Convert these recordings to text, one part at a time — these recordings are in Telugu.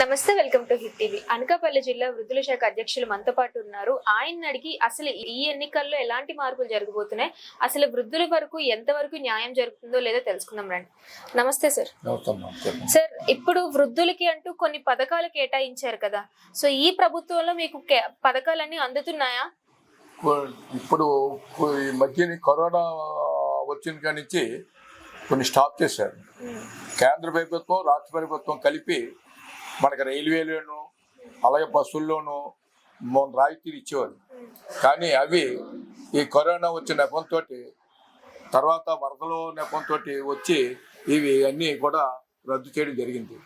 నమస్తే welcome to hit TV. Anakapalli జిల్లా వృద్ధుల శాఖ అధ్యక్షులు మనతో పాటు ఉన్నారు. ఆయన అడిగి అసలు ఈ ఎన్నికల్లో ఎలాంటి మార్పులు జరగబోతున్నాయి? అసలు వృద్ధుల వరకు ఎంత వరకు న్యాయం జరుగుతుందో లేదో తెలుసుకుందాం రండి. నమస్తే సార్. సార్ ఇప్పుడు వృద్ధులకి అంటూ కొన్ని పథకాలు కేటాయించారు కదా. సో ఈ ప్రభుత్వంలో మీకు పథకాలన్నీ అందుతున్నాయా? ఇప్పుడు ఈ మధ్యని కరోనా వచ్చిన కాడి నుంచి కొన్ని స్టాప్ చేశారు. కేంద్ర ప్రభుత్వం రాష్ట్ర ప్రభుత్వం కలిపి మనకి రైల్వేలోను అలాగే బస్సుల్లోనూ మొన్న రాయితీలు ఇచ్చేవారు కానీ అవి ఈ కరోనా వచ్చిన నెపంతో తర్వాత వరదలో నెపంతో వచ్చి ఇవి అన్నీ కూడా రద్దు చేయడం జరిగింది.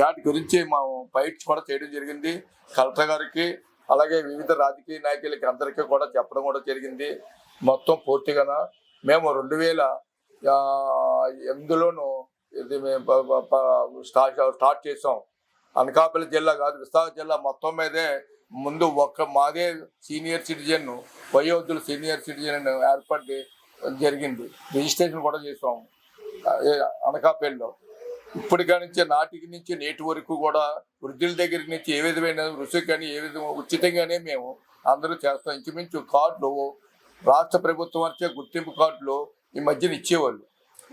దాని గురించి మేము బయట కూడా చేయడం జరిగింది. కలెక్టర్ గారికి అలాగే వివిధ రాజకీయ నాయకులకి అందరికీ కూడా చెప్పడం కూడా జరిగింది. మొత్తం పూర్తిగా మేము రెండు వేల ఎనిమిదిలోనూ ఎనిమిదిలోను ఇది మేము స్టార్ట్ స్టార్ట్ చేసాం. అనకాపల్లి జిల్లా కాదు విశాఖ జిల్లా మొత్తం మీదే ముందు ఒక్క మాదే సీనియర్ సిటిజన్ వయోధులు సీనియర్ సిటిజన్ ఏర్పడి జరిగింది. రిజిస్ట్రేషన్ కూడా చేసాము అనకాపల్లిలో. ఇప్పటికా నుంచి నాటికి నుంచి నేటి వరకు కూడా వృద్ధుల దగ్గర నుంచి ఏ విధమైన రుచి కానీ ఏ విధంగా ఉచితంగానే మేము అందరూ చేస్తాం. ఇంచుమించు కార్డులు రాష్ట్ర ప్రభుత్వం వచ్చే గుర్తింపు కార్డులు ఈ మధ్యన ఇచ్చేవాళ్ళు.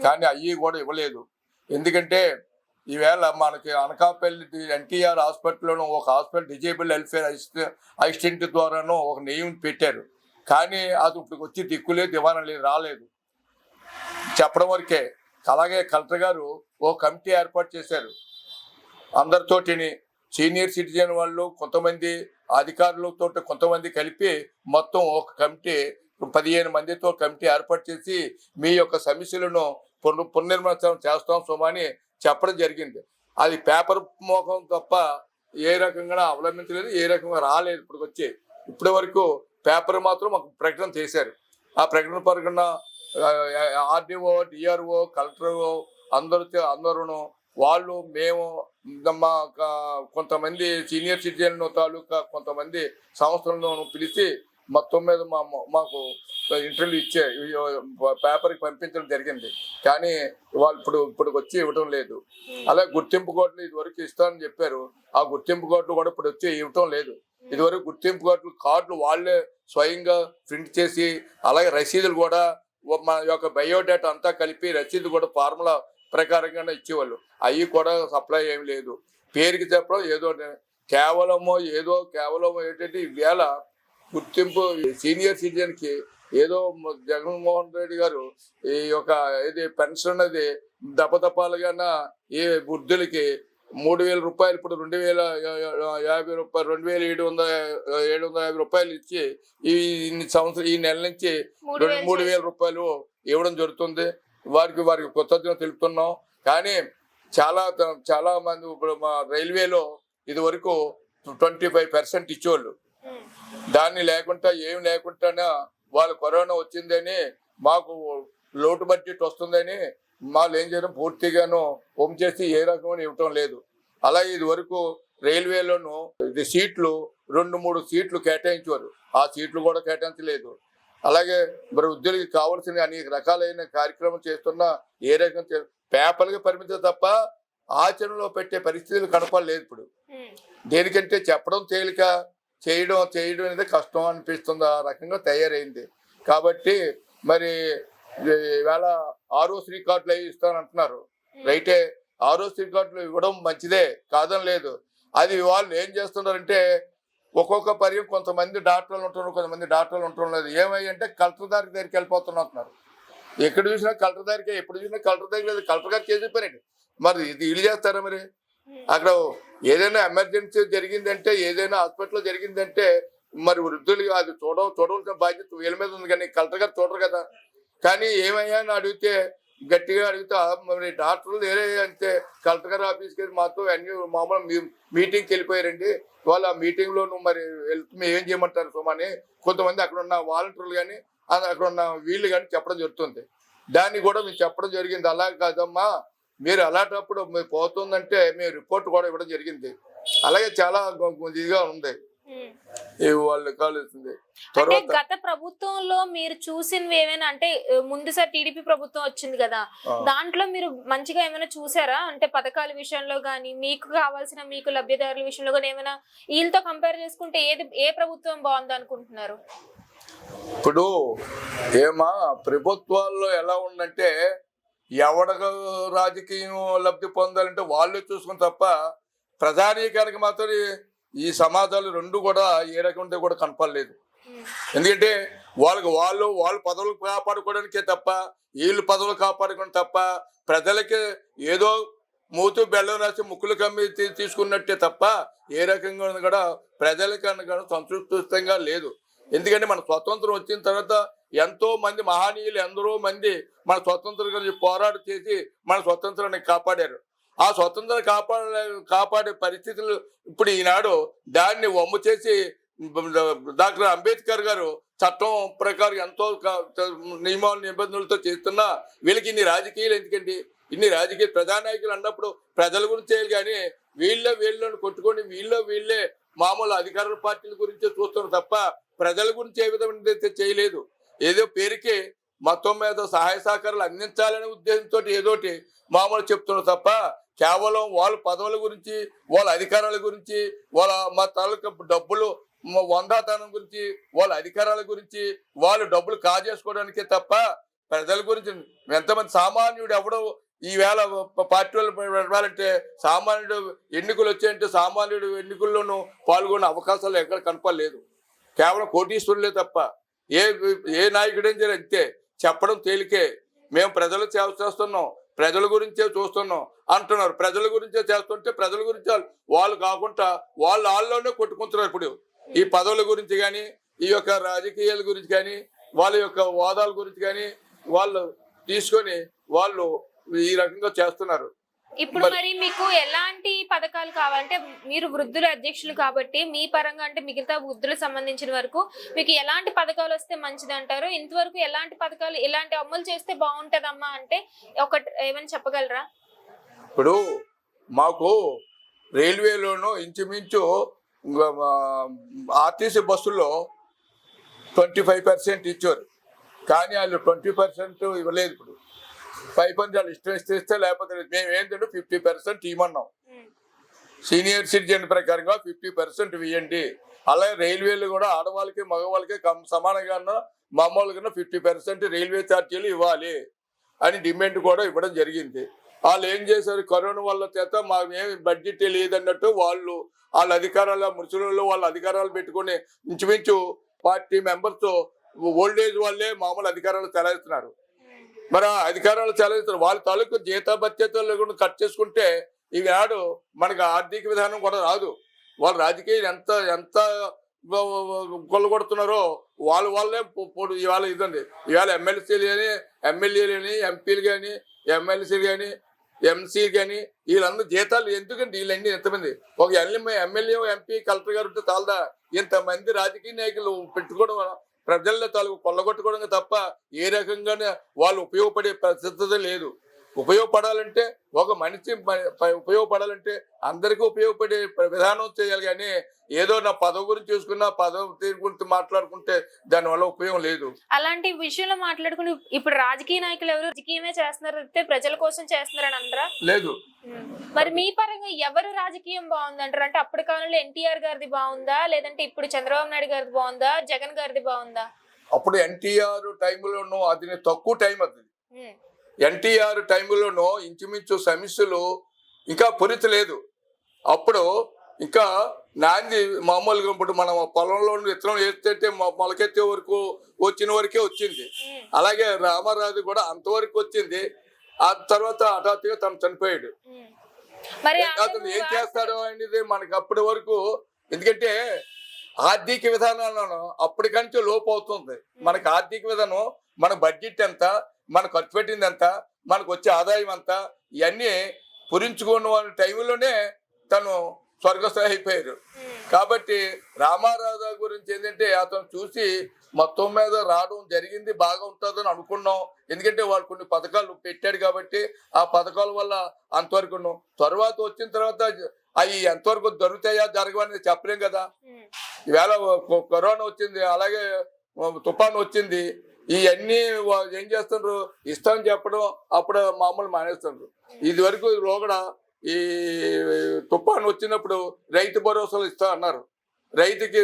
కానీ అవి కూడా ఇవ్వలేదు. ఎందుకంటే ఈవేళ మనకి అనకాపల్లి ఎన్టీఆర్ హాస్పిటల్లోనూ ఒక హాస్పిటల్ డిజేబుల్ వెల్ఫేర్ అసిస్టెంట్ ద్వారానూ ఒక నెయ్యం పెట్టారు. కానీ అది ఇప్పుడు వచ్చి దిక్కులేదు దివాణం లేదు రాలేదు. చెప్పడం వరకే. అలాగే కలెక్టర్ గారు ఓ కమిటీ ఏర్పాటు చేశారు. అందరితోటిని సీనియర్ సిటిజన్ వాళ్ళు కొంతమంది అధికారులతో కొంతమంది కలిపి మొత్తం ఒక కమిటీ పదిహేను మందితో కమిటీ ఏర్పాటు చేసి మీ యొక్క సమస్యలను పునర్ పునర్నిర్మాణం చేస్తాం సుమని చెప్పడం జరిగింది. అది పేపర్ మోహం తప్ప ఏ రకంగా అవలంబించలేదు ఏ రకంగా రాలేదు ఇప్పుడు వచ్చి ఇప్పటి వరకు పేపర్ మాత్రం మాకు ప్రకటన చేశారు. ఆ ప్రకటన పరకున్న ఆర్డీఓ డిఆర్ఓ కలెక్టర్ అందరితో అందరూ వాళ్ళు మేము మా కొంతమంది సీనియర్ సిటిజన్ తాలూకా కొంతమంది సంస్థలను పిలిచి మొత్తం మీద మా మాకు ఇంటర్వ్యూ ఇచ్చే పేపర్కి పంపించడం జరిగింది. కానీ వాళ్ళు ఇప్పుడు ఇప్పుడు వచ్చి ఇవ్వడం లేదు. అలాగే గుర్తింపు కార్డులు ఇదివరకు ఇస్తానని చెప్పారు. ఆ గుర్తింపు కార్డులు కూడా ఇప్పుడు వచ్చి ఇవ్వటం లేదు. ఇదివరకు గుర్తింపు కార్డులు కార్డులు వాళ్ళే స్వయంగా ప్రింట్ చేసి అలాగే రసీదులు కూడా మన యొక్క బయోడేటా అంతా కలిపి రసీదు కూడా ఫార్ములా ప్రకారంగానే ఇచ్చేవాళ్ళు. అవి కూడా సప్లై ఏం లేదు. పేరుకి చెప్పడం ఏదో కేవలము ఏదో కేవలం ఏంటంటే ఈవేళ గుర్తింపు సీనియర్ సిటిజన్కి ఏదో జగన్మోహన్ రెడ్డి గారు ఈ యొక్క ఇది పెన్షన్ అది దపదపాలుగా ఈ వృద్ధులకి మూడు వేల రూపాయలు ఇప్పుడు రెండు వేల యాభై రూపాయలు రెండు వేల ఏడు వందల ఏడు వందల యాభై రూపాయలు ఇచ్చి ఈ ఇన్ని సంవత్సరం ఈ నెల నుంచి రెండు మూడు వేల రూపాయలు ఇవ్వడం జరుగుతుంది. వారికి వారికి కృతజ్ఞత తెలుపుతున్నాం. కానీ చాలా చాలా మంది ఇప్పుడు మా రైల్వేలో ఇది వరకు ట్వంటీ ఫైవ్ పర్సెంట్ ఇచ్చేవాళ్ళు. దాన్ని లేకుండా ఏం లేకుండా వాళ్ళు కరోనా వచ్చిందని మాకు లోటు బడ్జెట్ వస్తుందని వాళ్ళు ఏం చేయడం పూర్తిగాను హోమ్ చేసి ఏ రకమైన ఇవ్వటం లేదు. అలాగే ఇది వరకు రైల్వేలోను ఇది సీట్లు రెండు మూడు సీట్లు కేటాయించారు. ఆ సీట్లు కూడా కేటాయించలేదు. అలాగే మరి ఉద్యోగికి కావాల్సిన అనేక రకాలైన కార్యక్రమం చేస్తున్న ఏ రకం పేపర్కి పరిమితం తప్ప ఆచరణలో పెట్టే పరిస్థితులు కనపడలేదు ఇప్పుడు. దేనికంటే చెప్పడం తేలిక చేయడం చేయడం అనేది కష్టం అనిపిస్తుంది. ఆ రకంగా తయారైంది. కాబట్టి మరి ఈవేళ ఆరోస్ రికార్డులు అవి ఇస్తానంటున్నారు. రైటే ఆరోస్ రికార్డులు ఇవ్వడం మంచిదే కాదని లేదు. అది వాళ్ళు ఏం చేస్తున్నారంటే ఒక్కొక్క పర్యం కొంతమంది డాక్టర్లు ఉంటున్నారు కొంతమంది డాక్టర్లు ఉంటున్నారు ఏమై అంటే కలెక్టర్ దారికి దగ్గరికి వెళ్ళిపోతున్నారు ఎక్కడ చూసినా కలెక్టర్ దగ్గరికి ఎప్పుడు చూసినా కలెక్టర్ దగ్గర లేదు కలెక్టర్ గారికి చేసి చెప్పారండి. మరి ఇది వీళ్ళు చేస్తారా మరి? అక్కడ ఏదైనా ఎమర్జెన్సీ జరిగిందంటే ఏదైనా హాస్పిటల్లో జరిగిందంటే మరి వృద్ధులు అది చూడవు చూడవలసిన బాధ్యత వీళ్ళ మీద ఉంది కానీ కలెక్టర్ గారు చూడరు కదా. కానీ ఏమయ్యా అని అడిగితే గట్టిగా అడిగితే మరి డాక్టర్లు వేరే అంటే కలెక్టర్ గారు ఆఫీస్కి వెళ్ళి మాతో అన్ని మామూలు మీటింగ్కి వెళ్ళిపోయారండి. వాళ్ళు ఆ మీటింగ్లో నువ్వు మరి వెళ్తే ఏం చేయమంటారు సోమని? కొంతమంది అక్కడ ఉన్న వాలంటీర్లు కానీ అక్కడ ఉన్న వీళ్ళు కానీ చెప్పడం జరుగుతుంది. దాన్ని కూడా మేము చెప్పడం జరిగింది. అలా కాదమ్మా. మీరు అలాంటప్పుడు మీరు పోతుందంటే మేము రిపోర్ట్ కూడా ఇవ్వడం జరిగింది. అలాగే చాలా ఇదిగా ఉంది. ఈ వాళ్ళు కాలుస్తుంది గత ప్రభుత్వంలో మీరు చూసినవి ఏమైనా అంటే ముందుసారి టీడీపీ ప్రభుత్వం వచ్చింది కదా దాంట్లో మీరు మంచిగా ఏమైనా చూసారా? అంటే పథకాల విషయంలో కానీ మీకు కావాల్సిన మీకు లబ్ధిదారుల విషయంలో కానీ ఏమైనా వీళ్ళతో కంపేర్ చేసుకుంటే ఏది ఏ ప్రభుత్వం బాగుంది అనుకుంటున్నారు? ఇప్పుడు ఏమా ప్రభుత్వాల్లో ఎలా ఉందంటే ఎవడ రాజకీయం లబ్ధి పొందాలంటే వాళ్ళే చూసుకుని తప్ప ప్రధానీకరణకి మాత్రం ఈ సమాజాలు రెండు కూడా ఏ రకం కూడా కనపడలేదు. ఎందుకంటే వాళ్ళకి వాళ్ళు వాళ్ళ పదవులు కాపాడుకోవడానికే తప్ప వీళ్ళు పదవులు కాపాడుకోవడం తప్ప ప్రజలకి ఏదో మూతు బెల్లం రాసి ముక్కులు కమ్మి తీసుకున్నట్టే తప్ప ఏ రకంగా కూడా ప్రజలకన్నా కూడా సంతృప్తిగా లేదు. ఎందుకంటే మన స్వతంత్రం వచ్చిన తర్వాత ఎంతో మంది మహనీయులు ఎందరో మంది మన స్వతంత్రం గురించి పోరాట చేసి మన స్వతంత్రాన్ని కాపాడారు. ఆ స్వతంత్రం కాపాడే కాపాడే పరిస్థితులు ఇప్పుడు ఈనాడు దాన్ని వమ్ము చేసి డాక్టర్ అంబేద్కర్ గారు చట్టం ప్రకారం ఎంతో నియమాలు నిబంధనలతో చేస్తున్నా వీళ్ళకి ఇన్ని రాజకీయాలు ఎందుకండి? ఇన్ని రాజకీయ ప్రధానాయకులు అన్నప్పుడు ప్రజల గురించి చేయాలి కానీ వీళ్ళ వీళ్ళని కొట్టుకొని వీళ్ళ వీళ్ళే మామూలు అధికార పార్టీల గురించే చూస్తున్నారు తప్ప ప్రజల గురించి ఏ విధమైన అయితే చేయలేదు ఏదో పేరుకే మొత్తం మీద సహాయ సహకారాలు అందించాలనే ఉద్దేశంతో ఏదోటి మామూలు చెప్తున్నారు తప్ప కేవలం వాళ్ళ పదవుల గురించి వాళ్ళ అధికారాల గురించి వాళ్ళ మా తాలూకా డబ్బులు వందాతనం గురించి వాళ్ళ అధికారాల గురించి వాళ్ళు డబ్బులు కాజేసుకోవడానికే తప్ప ప్రజల గురించి ఎంతమంది సామాన్యుడు ఎవడో ఈవేళ పార్టీ వాళ్ళు పెట్టాలంటే సామాన్యుడు ఎన్నికలు వచ్చాయంటే సామాన్యుడు ఎన్నికల్లోనూ పాల్గొనే అవకాశాలు ఎక్కడ కనపడలేదు. కేవలం కోటీశ్వరులే తప్ప ఏ ఏ నాయకుడేం సరే అంతే. చెప్పడం తేలికే. మేము ప్రజలు సేవ చేస్తున్నాం. ప్రజల గురించే చూస్తున్నాం అంటున్నారు. ప్రజల గురించే చేస్తుంటే ప్రజల గురించి వాళ్ళు- వాళ్ళు కాకుండా వాళ్ళు వాళ్ళలోనే కొట్టుకుంటున్నారు ఇప్పుడు. ఈ పదవుల గురించి కానీ ఈ యొక్క రాజకీయాల గురించి కానీ వాళ్ళ యొక్క వాదాల గురించి కానీ వాళ్ళు తీసుకొని వాళ్ళు ఈ రకంగా చేస్తున్నారు. ఇప్పుడు మరి- మీకు ఎలాంటి పథకాలు కావాలంటే మీరు వృద్ధుల అధ్యక్షులు కాబట్టి మీ పరంగా అంటే మిగతా వృద్ధులకు సంబంధించిన వరకు మీకు ఎలాంటి పథకాలు వస్తే మంచిది అంటారు ఇంతవరకు ఎలాంటి పథకాలు ఇలాంటి అమలు చేస్తే బాగుంటదమ్మా అంటే ఒక ఏమైనా చెప్పగలరా? ఇప్పుడు మాకు రైల్వేలోనూ ఇంచుమించు ఆర్టీసీ బస్సుల్లో ట్వంటీ ఫైవ్ పర్సెంట్ ఇచ్చారు. కానీ వాళ్ళు ట్వంటీ పర్సెంట్ ఇవ్వలేదు ఇప్పుడు. ఫైవ్ వాళ్ళు ఇష్టం ఇస్తే ఇస్తే లేకపోతే. మేము ఏంటంటే ఫిఫ్టీ పర్సెంట్ ఇవ్వమన్నాం సీనియర్ సిటిజన్ ప్రకారంగా ఫిఫ్టీ పర్సెంట్ ఇవ్వండి అలాగే రైల్వేలు కూడా ఆడవాళ్ళకి మగవాళ్ళకి సమానంగా మామూలుగా ఫిఫ్టీ పర్సెంట్ రైల్వే ఛార్జీలు ఇవ్వాలి అని డిమాండ్ కూడా ఇవ్వడం జరిగింది. వాళ్ళు ఏం చేశారు? కరోనా వల్ల చేత మాకేం బడ్జెట్ లేదన్నట్టు వాళ్ళు వాళ్ళ అధికారాల ముసలిలో వాళ్ళ అధికారాలు పెట్టుకొని ఇంచుమించు పార్టీ మెంబర్స్ ఓల్డ్ ఏజ్ వాళ్ళే మామూలు అధికారాలు చెలాయిస్తున్నారు మరి ఆ అధికారాలు చెలాయిస్తున్నారు. వాళ్ళ తాలూకు జీతభత్యతలు లేకుండా కట్ చేసుకుంటే ఈనాడు మనకు ఆర్థిక విధానం కూడా రాదు. వాళ్ళు రాజకీయం ఎంత ఎంత కొల్లగొడుతున్నారో వాళ్ళు వాళ్ళే పొ- ఇవాళ ఇదండి. ఇవాళ ఎమ్మెల్సీలు కానీ ఎమ్మెల్యేలు కానీ ఎంపీలు కానీ ఎమ్మెల్సీలు కానీ ఎంసీ కానీ వీళ్ళందరూ జీతాలు ఎందుకండి వీళ్ళన్నీ ఎంతమంది? ఒక ఎమ్మెల్యే ఎమ్మెల్యే ఎంపీ కలెక్టర్ గారు ఉంటే చాలదా? ఇంతమంది రాజకీయ నాయకులు పెట్టుకోవడం ప్రజల తాలూకు కొల్లగొట్టుకోవడం తప్ప ఏ రకంగానే వాళ్ళు ఉపయోగపడే పరిస్థితి లేదు. ఉపయోగపడాలంటే ఒక మనిషి ఉపయోగపడాలంటే అందరికీ ఉపయోగపడే విధానం చేయాలి. కానీ ఏదో నా పదవి గురించి చూసుకున్నా పదవి తీరు గురించి మాట్లాడుకుంటే దానివల్ల ఉపయోగం లేదు. అలాంటి విషయంలో మాట్లాడుకుని ఇప్పుడు రాజకీయ నాయకులు ఎవరు రాజకీయమే చేస్తున్నారు ప్రజల కోసం చేస్తున్నారని అందరా లేదు. మరి మీ పరంగా ఎవరు రాజకీయం బాగుందంటారు? అంటే అప్పటి కాలంలో ఎన్టీఆర్ గారిది బాగుందా? లేదంటే ఇప్పుడు చంద్రబాబు నాయుడు గారిది బాగుందా? జగన్ గారిది బాగుందా? అప్పుడు ఎన్టీఆర్ టైంలోనూ అది తక్కువ టైం అది. ఎన్టీఆర్ టైంలోనూ ఇంచుమించు సమస్యలు ఇంకా పురిత లేదు. అప్పుడు ఇంకా నాంది మామూలుగా ఇప్పుడు మనం పొలంలో విత్తనం వేస్తే మొలకెత్తే వరకు వచ్చిన వరకే వచ్చింది. అలాగే రామారాజు కూడా అంతవరకు వచ్చింది. ఆ తర్వాత హఠాత్తుగా తను చనిపోయాడు. అతను ఏం చేస్తాడో అనేది మనకి అప్పటి వరకు ఎందుకంటే ఆర్థిక విధానాలను అప్పటికంటే లోపు అవుతుంది మనకి ఆర్థిక విధానం మన బడ్జెట్ ఎంత మన ఖర్చు పెట్టింది ఎంత మనకు వచ్చే ఆదాయం ఎంత ఇవన్నీ పురించుకున్న వాళ్ళ టైంలోనే తను స్వర్గస్థ అయిపోయారు కాబట్టి రామారాజు గురించి ఏంటంటే అతను చూసి మొత్తం మీద రావడం జరిగింది బాగా ఉంటుందని అనుకున్నాం. ఎందుకంటే వాళ్ళు కొన్ని పథకాలు పెట్టాడు కాబట్టి ఆ పథకాల వల్ల అంతవరకు తర్వాత వచ్చిన తర్వాత అవి ఎంతవరకు దొరుకుతాయా జరగవని చెప్పలేం కదా. ఈవేళ కరోనా వచ్చింది అలాగే తుఫాన్ వచ్చింది. ఇవన్నీ ఏం చేస్తుండ్రు? ఇష్టం చెప్పడం అప్పుడు మామూలు మానేస్తుండ్రు. ఇది వరకు లోగడ ఈ తుఫాను వచ్చినప్పుడు రైతు భరోసాలు ఇస్తా అన్నారు. రైతుకి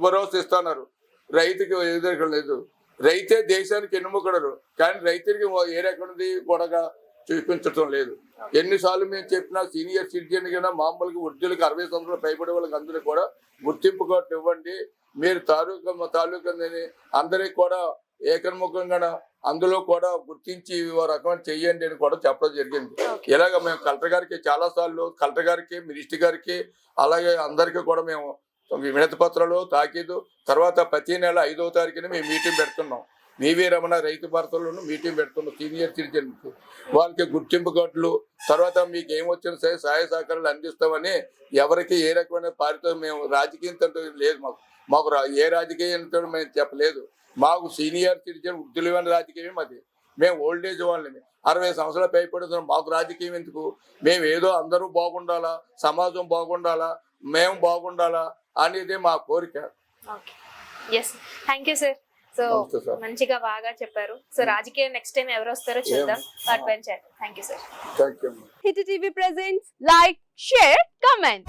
భరోసా ఇస్తా అన్నారు. రైతుకి ఎదురు లేదు. రైతే దేశానికి ఎన్నుముకడరు. కానీ రైతులకి ఏ రకమైనది గొడగా చూపించటం లేదు. ఎన్నిసార్లు మేము చెప్పినా సీనియర్ సిటిజన్ కన్నా మామూలుగా వృద్ధులకు అరవై సంవత్సరాలు పైబడే వాళ్ళకి అందరూ కూడా గుర్తింపు కార్డు ఇవ్వండి. మీరు తాలూకా తాలూకా అందరికి కూడా ఏకన్ముఖంగా అందులో కూడా గుర్తించి రకమైన చెయ్యండి అని కూడా చెప్పడం జరిగింది. ఇలాగ మేము కలెక్టర్ గారికి చాలా సార్లు కలెక్టర్ గారికి మినిస్టర్ గారికి అలాగే అందరికీ కూడా మేము వినతి పత్రాలు తాకీదు తర్వాత ప్రతి నెల ఐదవ తారీఖున మేము మీటింగ్ పెడుతున్నాం. వివి రమణ రైతు భర్తలను మీటింగ్ పెడుతున్నాం సీనియర్ సిటిజన్ వాళ్ళకి గుర్తింపు కార్డులు తర్వాత మీకు ఏమొచ్చినా సరే సహాయ సహకారాలు అందిస్తామని ఎవరికి ఏ రకమైన పారితో మేము రాజకీయం తోటి లేదు మాకు. మాకు రా- ఏ రాజకీయంతో మేము చెప్పలేదు. మాకు సీనియర్ సిటిజన్ వృద్ధులమైన రాజకీయం అది మేము ఓల్డ్ ఏజ్ వాళ్ళని అరవై సంవత్సరాలు పైపడుతున్నాం మాకు రాజకీయం ఎందుకు? మేము ఏదో అందరూ బాగుండాలా? సమాజం బాగుండాలా? మేము బాగుండాలా? అనేది మా కోరిక. Okay yes thank you sir so. మంచిగా బాగా చెప్పారు. సో రాజకీయం నెక్స్ట్ టైం ఎవరు వస్తారో చూద్దాం. చేద్దాం. Thank you sir hit TV presents like share comment